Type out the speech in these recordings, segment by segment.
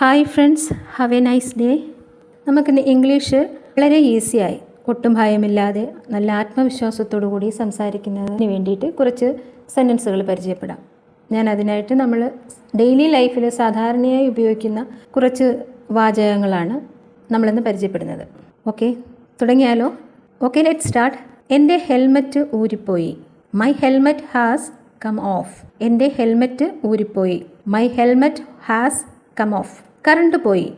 Hi friends have a nice day നമുക്കിന്ന് English വളരെ ഈസിയായി ഒട്ടും ഭയമില്ലാതെ നല്ല ആത്മവിശ്വാസത്തോടു കൂടി സംസാരിക്കുന്നതിന് വേണ്ടിയിട്ട് കുറച്ച് സെന്റൻസുകൾ പരിചയപ്പെടാം. ഞാൻ അതിനായിട്ട് നമ്മൾ ഡെയിലി ലൈഫിൽ സാധാരണയായി ഉപയോഗിക്കുന്ന കുറച്ച് വാചകങ്ങളാണ് നമ്മളിന്ന് പരിചയപ്പെടുന്നത്. ഓക്കെ തുടങ്ങിയാലോ? ഓക്കെ ലെറ്റ് സ്റ്റാർട്ട് എന്റെ helmet ഊരിപ്പോയി. My helmet has come off എന്റെ helmet ഊരിപ്പോയി. My helmet has come off current പോയി.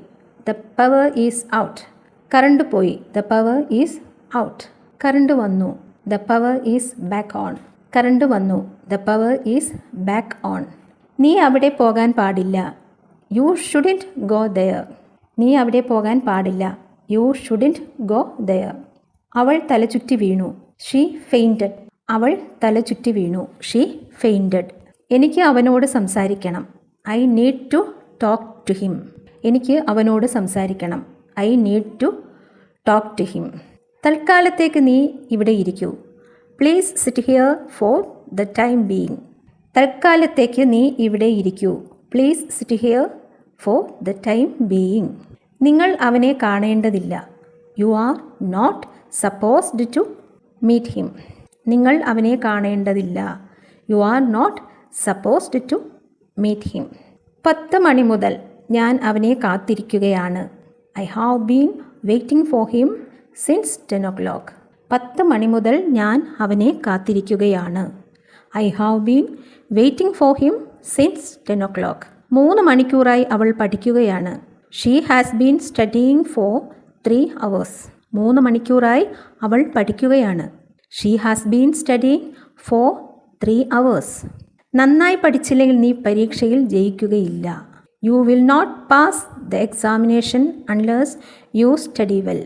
The power is out current പോയി. The power is out current വന്നു. The power is back on current വന്നു. The power is back on നീ അവിടെ പോകാൻ പാടില്ല. U shouldn't go there നീ അവിടെ പോകാൻ പാടില്ല. യു ഷുഡിന്റ് ഗോ ദയർ അവൾ തലചുറ്റി വീണു. ഷീ ഫെയിന്റഡ് അവൾ തലചുറ്റി വീണു. ഷീ ഫെയിന്റഡ് എനിക്ക് അവനോട് സംസാരിക്കണം. I need to talk to him എനിക്ക് അവനോട് സംസാരിക്കണം. I need to talk to him. തൽക്കാലത്തേക്ക് നീ ഇവിടെ ഇരിക്കൂ. Please sit here for the time being. തൽക്കാലത്തേക്ക് നീ ഇവിടെ ഇരിക്കൂ. Please sit here for the time being. നിങ്ങൾ അവനെ കാണേണ്ടതില്ല. You are not supposed to meet him. നിങ്ങൾ അവനെ കാണേണ്ടതില്ല. You are not supposed to meet him. പത്ത് മണി മുതൽ ഞാൻ അവനെ കാത്തിരിക്കുകയാണ്. I have been waiting for him since ten o'clock പത്ത് മണി മുതൽ ഞാൻ അവനെ കാത്തിരിക്കുകയാണ്. I have been waiting for him since ten o'clock മൂന്ന് മണിക്കൂറായി അവൾ പഠിക്കുകയാണ്. She has been studying for three hours മൂന്ന് മണിക്കൂറായി അവൾ പഠിക്കുകയാണ്. She has been studying for three hours നന്നായി പഠിച്ചില്ലെങ്കിൽ നീ പരീക്ഷയിൽ ജയിക്കുകയില്ല. You will not pass the examination unless you study well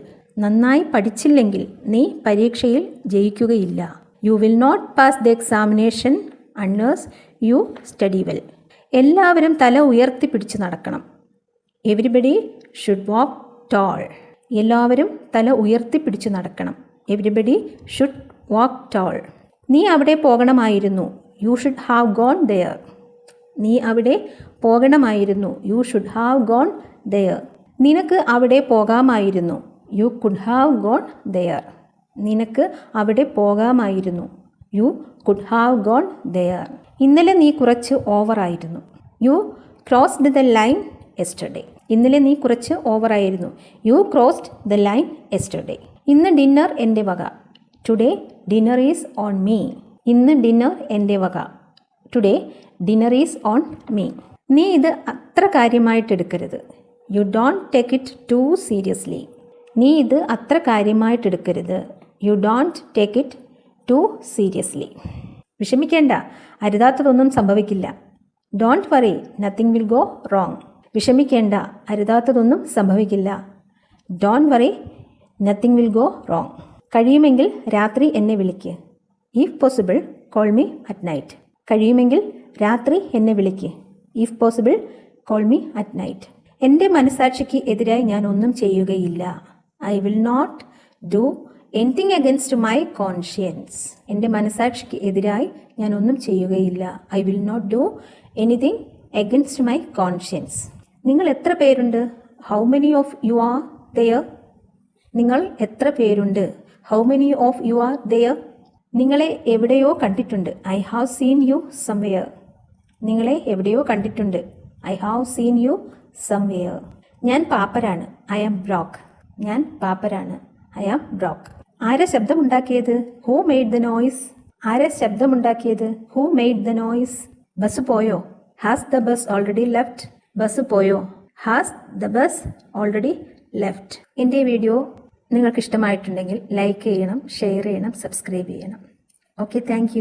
നന്നായി പഠിച്ചില്ലെങ്കിൽ നീ പരീക്ഷയിൽ ജയിക്കുകയില്ല. You will not pass the examination unless you study well എല്ലാവരും തല ഉയർത്തിപ്പിടിച്ച് നടക്കണം. എവരിബഡി ഷുഡ് വാക്ക് ടോൾ എല്ലാവരും തല ഉയർത്തിപ്പിടിച്ച് നടക്കണം. എവരിബഡി ഷുഡ് വാക്ക് ടോൾ നീ അവിടെ പോകണമായിരുന്നു. You should have gone there നീ അവിടെ പോകണമായിരുന്നു. You should have gone there നിനക്ക് അവിടെ പോകാമായിരുന്നു. You could have gone there നിനക്ക് അവിടെ പോകാമായിരുന്നു. You could have gone there ഇന്നലെ നീ കുറച്ച് ഓവറായിരുന്നു you crossed the line yesterday ഇന്നലെ നീ കുറച്ച് ഓവറായിരുന്നു you crossed the line yesterday ഇന്ന് ഡിന്നർ എന്റെ വക. Today dinner is on me ഇന്ന് ഡിന്നർ എന്റെ വക. Today dinner is on me നീ ഇത് അത്ര കാര്യമായിട്ട് എടുക്കരുത്. You don't take it too seriously നീ ഇത് അത്ര കാര്യമായിട്ട് എടുക്കരുത്. You don't take it too seriously വിഷമിക്കേണ്ട. അരുതാത്തതൊന്നും സംഭവിക്കില്ല. Don't worry nothing will go wrong വിഷമിക്കേണ്ട. അരുതാത്തതൊന്നും സംഭവിക്കില്ല. Don't worry nothing will go wrong കഴിയുമെങ്കിൽ രാത്രി എന്നെ വിളിക്ക്. If possible call me at night കഴിയുമെങ്കിൽ രാത്രി എന്നെ വിളിക്ക്. If possible call me at night എന്റെ മനസാക്ഷിക്ക് എതിരായി ഞാൻ ഒന്നും ചെയ്യുകയില്ല. I will not do anything against my conscience എന്റെ മനസാക്ഷിക്ക് എതിരായി ഞാൻ ഒന്നും ചെയ്യുകയില്ല. I will not do anything against my conscience നിങ്ങൾ എത്ര പേരുണ്ട്? How many of you are there നിങ്ങൾ എത്ര പേരുണ്ട്? How many of you are there നിങ്ങളെ എവിടെയോ കണ്ടിട്ടുണ്ട്. I have seen you somewhere നിങ്ങളെ എവിടെയോ കണ്ടിട്ടുണ്ട്. I have seen you somewhere ഞാൻ പാപ്പരാണ്. ഐ ആം ബ്രോക്ക് ഞാൻ പാപ്പരാണ്. ഐ ആം ബ്രോക്ക് ആരാ ശബ്ദമുണ്ടാക്കിയത്? ഹൂ മെയ്ഡ് ദ നോയ്സ് ആരാ ശബ്ദമുണ്ടാക്കിയത്? Who made the noise bus പോയോ? Has the bus already left bus പോയോ? Has the bus already left എന്റെ വീഡിയോ നിങ്ങൾക്ക് ഇഷ്ടമായിട്ടുണ്ടെങ്കിൽ ലൈക്ക് ചെയ്യണം ഷെയർ ചെയ്യണം സബ്സ്ക്രൈബ് ചെയ്യണം. Okay thank